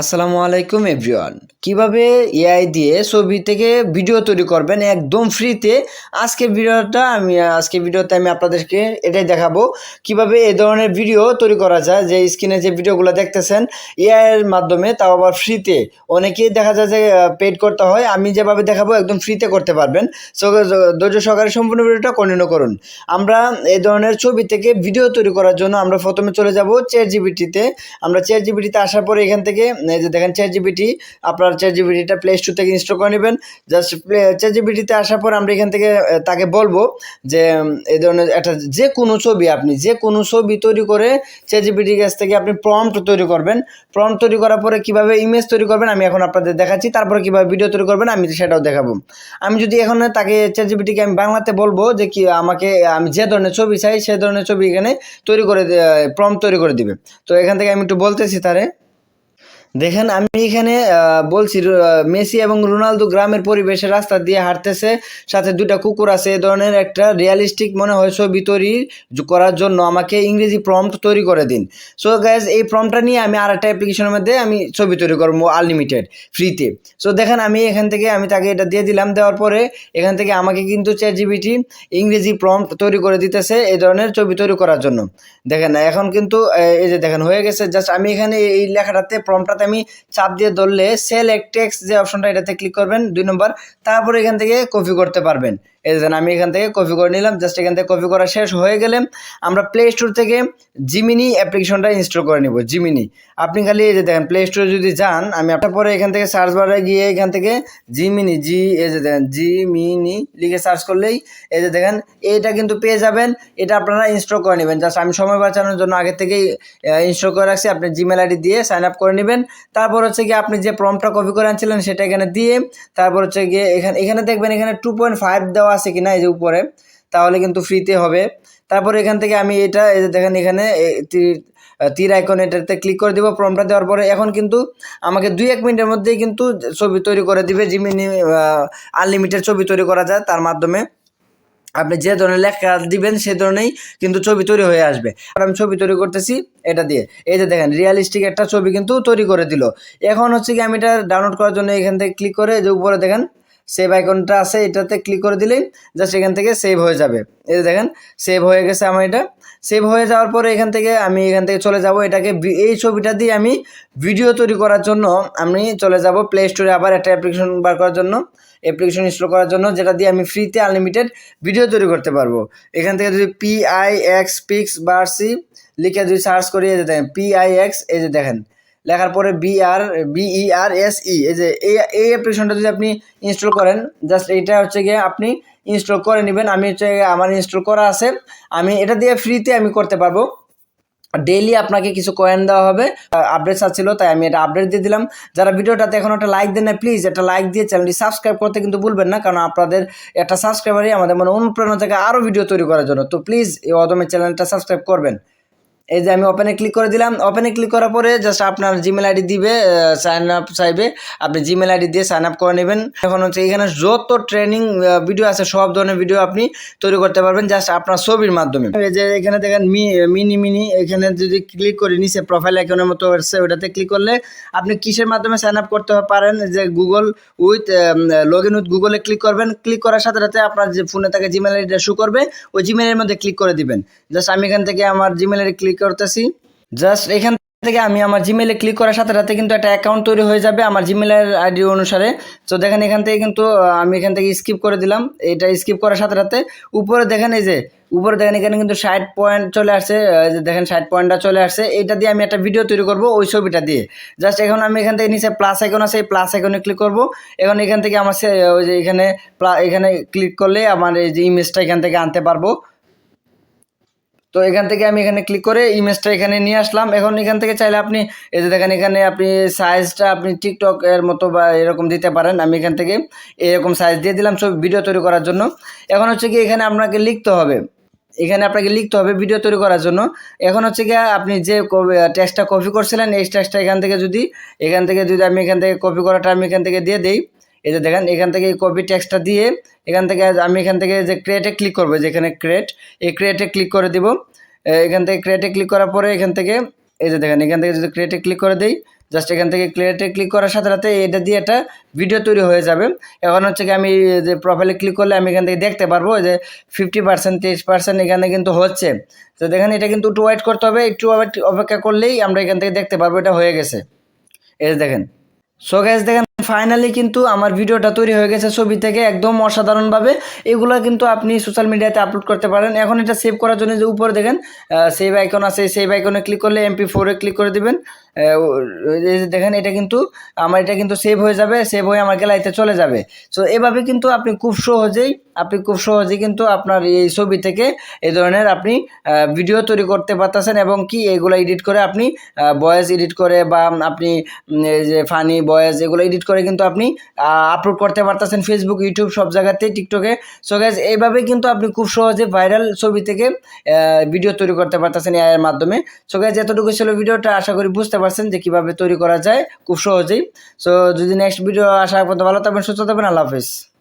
আসসালামু আলাইকুম, এভরিওয়ান। কীভাবে এআই দিয়ে ছবি থেকে ভিডিও তৈরি করবেন একদম ফ্রিতে? আজকে ভিডিওটা আমি আজকে ভিডিওতে আমি আপনাদেরকে এটাই দেখাবো। কীভাবে এই ধরনের ভিডিও তৈরি করা যায়, যে স্ক্রিনে যে ভিডিওগুলো দেখতেছেন এআই এর মাধ্যমে, তাও আবার ফ্রিতে। অনেকেই দেখা যায় যে পেড করতে হয়। আমি যেভাবে দেখাবো, একদম ফ্রিতে করতে পারবেন। ধৈর্য সহকারে সম্পূর্ণ ভিডিওটা কন্টিনিউ করুন। আমরা এই ধরনের ছবি থেকে ভিডিও তৈরি করার জন্য আমরা প্রথমে চলে যাব চেয়ার জিবিটিতে আমরা চেয়ার জিবিটিতে আসার পরে এখান থেকে এই যে দেখেন চেয়ার জিবিটি আপনার চেয়ার জিবিটিটা প্লে স্টোর থেকে ইনস্টল করে নেবেন। জাস্ট চেয়ার জিবিটিতে আসার পর আমরা এখান থেকে তাকে বলব যে এই ধরনের একটা যে কোনো ছবি আপনি, যে কোনো ছবি তৈরি করে চেয়ার জিবিটির কাছ থেকে আপনি প্রম্পট তৈরি করবেন। প্রম্পট তৈরি করার পরে কীভাবে ইমেজ তৈরি করবেন, আমি এখন আপনাদের দেখাচ্ছি। তারপরে কীভাবে ভিডিও তৈরি করবেন, আমি সেটাও দেখাবো। আমি যদি এখন তাকে চেয়ার জিবিটিকে আমি বাংলাতে বলব যে কি, আমাকে, আমি যে ধরনের ছবি চাই, সে ধরনের ছবি এখানে তৈরি করে প্রম্পট তৈরি করে দিবে। তো এখান থেকে আমি একটু বলতেছি তারে। দেখেন, আমি এখানে বলছি মেসি এবং রোনালদো গ্রামের পরিবেশে রাস্তা দিয়ে হাঁটতেছে, সাথে দুটা কুকুর আছে, এ ধরনের একটা রিয়ালিস্টিক মনে হয় ছবি তৈরি করার জন্য আমাকে ইংরেজি প্রম্পট তৈরি করে দিন। সো গ্যাস এই প্রম্পটটা নিয়ে আমি আর একটা অ্যাপ্লিকেশনের মধ্যে আমি ছবি তৈরি করব আনলিমিটেড ফ্রিতে সো দেখেন, আমি এখান থেকে, আমি তাকে এটা দিয়ে দিলাম, দেওয়ার পরে এখান থেকে আমাকে কিন্তু চ্যাট জিবিটি ইংরেজি প্রম্পট তৈরি করে দিতেছে এই ধরনের ছবি তৈরি করার জন্য। দেখেন, এখন কিন্তু এই যে দেখেন, হয়ে গেছে জাস্ট আমি এখানে এই লেখাটাতে প্রম্পটাতে আমি চাপ দিয়ে ধরলে সেল এক টেক্স যে অপশনটা এটাতে ক্লিক করবেন, দুই নম্বর তারপরে এখান থেকে কপি করতে পারবেন। এই যে আমি এখান থেকে কপি করে নিলাম জাস্ট এখান থেকে কপি করা শেষ হয়ে গেলে আমরা প্লে স্টোর থেকে জিমিনি অ্যাপ্লিকেশনটা ইনস্টল করে নিব জিমিনি আপনি খালি এই যে দেখেন প্লে স্টোরে যদি যান, আমি আপনার পরে এখান থেকে সার্চ বারে গিয়ে এখান থেকে জিমিনি জি এই যে দেখেন জিমিনি লিখে সার্চ করলেই, এই যে দেখেন এটা কিন্তু পেয়ে যাবেন, এটা আপনারা ইনস্টল করে নেবেন। জাস্ট আমি সময় বাঁচানোর জন্য আগে থেকেই ইনস্টল করে রাখছি, আপনি জিমেল আইডি দিয়ে সাইন আপ করে নেবেন। তারপর হচ্ছে গিয়ে আপনি যে প্রমটা কপি করে আনছিলেন, সেটা এখানে দিয়ে, তারপর হচ্ছে গিয়ে এখানে এখানে দেখবেন এখানে টু পয়েন্ট ফাইভ দেওয়া আছে কি না এই যে উপরে, তাহলে কিন্তু ফ্রিতে হবে। তারপর এখান থেকে আমি এটা দেখেন এখানে তীর আইকন এটাতে ক্লিক করে দিব প্রমটা দেওয়ার পরে। এখন কিন্তু আমাকে দুই এক মিনিটের মধ্যেই কিন্তু ছবি তৈরি করে দিবে জিমিনি আনলিমিটেড ছবি তৈরি করা যায় তার মাধ্যমে। আপনি যে ধরনের লেখা দিবেন সে ধরনেরই কিন্তু ছবি তৈরি হয়ে আসবে। আর আমি ছবি তৈরি করতেছি এটা দিয়ে। এই যে দেখেন রিয়ালিস্টিক একটা ছবি কিন্তু তৈরি করে দিল। এখন হচ্ছে কি আমি এটা ডাউনলোড করার জন্য এখান থেকে ক্লিক করে যে উপরে দেখেন সেভ আইকনটা আছে, এটাতে ক্লিক করে দিলেই জাস্ট এখান থেকে সেভ হয়ে যাবে। এই দেখেন সেভ হয়ে গেছে আমার এটা। সেভ হয়ে যাওয়ার পরে এখান থেকে আমি এখান থেকে চলে যাব। এটাকে এই ছবিটা দিয়ে আমি ভিডিও তৈরি করার জন্য আমি চলে যাব প্লে স্টোরে আবার একটা অ্যাপ্লিকেশন বার করার জন্য অ্যাপ্লিকেশন ইনস্টল করার জন্য, যেটা দিয়ে আমি ফ্রিতে আনলিমিটেড ভিডিও তৈরি করতে পারব। এখান থেকে যদি পি আই এক্স পিক্স বার্সি লিখে যদি সার্চ করি, এই যে দেখেন পি আই এক্স এই যে দেখেন লেখার পরে B R B R S E এই যে এই এই অ্যাপ্লিকেশনটা যদি আপনি ইনস্টল করেন জাস্ট এইটা হচ্ছে গিয়ে আপনি ইনস্টল করে নেবেন। আমি হচ্ছে আমার ইনস্টল করা আছে। আমি এটা দিয়ে ফ্রিতে আমি করতে পারব। ডেইলি আপনাকে কিছু কয়েন দেওয়া হবে। আপডেট ছিল তাই আমি এটা আপডেট দিয়ে দিলাম। যারা ভিডিওটাতে এখন একটা লাইক দেন না প্লিজ একটা লাইক দিয়ে চ্যানেলটি সাবস্ক্রাইব করতে কিন্তু ভুলবেন না। কারণ আপনাদের একটা সাবস্ক্রাইবারই আমাদের মনে অনুপ্রেরণা থেকে আরও ভিডিও তৈরি করার জন্য। তো প্লিজ এই অদমের চ্যানেলটা সাবস্ক্রাইব করবেন। এই যে আমি ওপেনে ক্লিক করে দিলাম। ওপেনে ক্লিক করার পরে জাস্ট আপনার জিমেল আইডি দিবে সাইন আপ চাইবে। আপনি জিমেল আইডি দিয়ে সাইন আপ করে নেবেন। এখন হচ্ছে এখানে যত ট্রেনিং ভিডিও আছে, সব ধরনের ভিডিও আপনি তৈরি করতে পারবেন জাস্ট আপনার ছবির মাধ্যমে। এই যে এখানে দেখেন মিনি মিনি, এখানে যদি ক্লিক করি, নিচে প্রোফাইল আইকনের মতো আছে, ওটাতে ক্লিক করলে আপনি কিসের মাধ্যমে সাইন আপ করতে পারেন? যে Google with log in with গুগলে ক্লিক করবেন। ক্লিক করার সাথে সাথে আপনার যে ফোনে থাকে জিমেল আইডিটা শু করবে। ওই জিমেলের মধ্যে ক্লিক করে দিবেন। জাস্ট আমি এখান থেকে আমার জিমেল আইডি ক্লিক করতেছি। জাস্ট এখান থেকে আমি আমার জিমেলে ক্লিক করার সাথে সাথে কিন্তু একটা অ্যাকাউন্ট তৈরি হয়ে যাবে আমার জিমেলের আইডি অনুসারে। তো দেখেন এখান থেকে কিন্তু আমি এখান থেকে স্কিপ করে দিলাম। এটা স্কিপ করার সাথে সাথে উপরে দেখেন এই যে, উপরে দেখেন এখানে কিন্তু ষাট পয়েন্ট চলে আসছে দেখেন ষাট পয়েন্টটা চলে আসছে। এটা দিয়ে আমি একটা ভিডিও তৈরি করব ওই ছবিটা দিয়ে। জাস্ট এখন আমি এখান থেকে নিচে প্লাস আইকন আছে, এই প্লাস আইকনে ক্লিক করব। এখন এখান থেকে আমার ওই যে এখানে এখানে ক্লিক করলে আমার এই যে ইমেজটা এখান থেকে আনতে পারব। তো এখান থেকে আমি এখানে ক্লিক করে ইমেজটা এখানে নিয়ে আসলাম। এখন এখান থেকে চাইলে আপনি, এই যে দেখেন এখানে আপনি সাইজটা আপনি টিকটক এর মতো বা এরকম দিতে পারেন। আমি এখান থেকে এরকম সাইজ দিয়ে দিলাম সব ভিডিও তৈরি করার জন্য। এখন হচ্ছে কি এখানে আপনাকে লিখতে হবে। এখানে আপনাকে লিখতে হবে ভিডিও তৈরি করার জন্য। এখন হচ্ছে কি আপনি যে টেক্সটটা কপি করছিলেন, এই টেক্সটটা এখান থেকে যদি, এখান থেকে যদি আমি এখান থেকে কপি করাটা আমি এখান থেকে দিয়ে দিই এই যে দেখেন, এখান থেকে এই কপি টেক্সটটা দিয়ে এখান থেকে আমি এখান থেকে যে ক্রিয়েটে ক্লিক করব যেখানে ক্রিয়েট এই ক্রিয়েটে ক্লিক করে দিব। এখান থেকে ক্রিয়েটে ক্লিক করার পরে এখান থেকে, এই যে দেখেন, এখান থেকে যদি ক্রিয়েটে ক্লিক করে দেই জাস্ট এখান থেকে ক্রিয়েটে ক্লিক করার সাথে সাথে এটা দিয়ে একটা ভিডিও তৈরি হয়ে যাবে। এখন হচ্ছে কি আমি যে প্রোফাইলে ক্লিক করলে আমি এখান থেকে দেখতে পারব যে ফিফটি পার্সেন্ট তেইশ পার্সেন্ট এখানে কিন্তু হচ্ছে। তো দেখেন, এটা কিন্তু একটু ওয়েট করতে হবে, একটু অপেক- অপেক্ষা করলেই আমরা এখান থেকে দেখতে পারব, এটা হয়ে গেছে। এই দেখেন। সো গ্যাস দেখেন ফাইনালি কিন্তু আমার ভিডিওটা তৈরি হয়ে গেছে ছবি থেকে একদম অসাধারণভাবে। এগুলো কিন্তু আপনি সোশ্যাল মিডিয়াতে আপলোড করতে পারেন। এখন এটা সেভ করার জন্য যে উপরে দেখেন সেভ আইকন আছে। সেভ আইকনে ক্লিক করলে এমপি ফোরে ক্লিক করে দিবেন। দেখেন, এটা কিন্তু আমার, এটা কিন্তু সেভ হয়ে যাবে সেভ হয়ে আমার গ্যালারিতে চলে যাবে। সো এভাবে কিন্তু আপনি খুব সহজেই, আপনি খুব সহজেই কিন্তু আপনার এই ছবি থেকে এই ধরনের আপনি ভিডিও তৈরি করতে পারতেছেন এবং কি এগুলো এডিট করে আপনি ভয়েস এডিট করে বা আপনি যে ফানি ভয়েস এগুলো এডিট করে কিন্তু আপনি আপলোড করতে পারতেছেন ফেসবুক ইউটিউব সব জায়গাতে টিকটকে সো গ্যাস এইভাবে কিন্তু আপনি খুব সহজে ভাইরাল ছবি থেকে ভিডিও তৈরি করতে পারতেছেন এআইয়ের মাধ্যমে। সো গ্যাস এতটুকু ছিল ভিডিওটা। আশা করি বুঝতে পারছেন যে কীভাবে তৈরি করা যায় খুব সহজেই। সো যদি নেক্সট ভিডিও আসা পর্যন্ত ভালো থাকবেন, সুস্থ থাকবেন, আল্লাহ হাফিজ।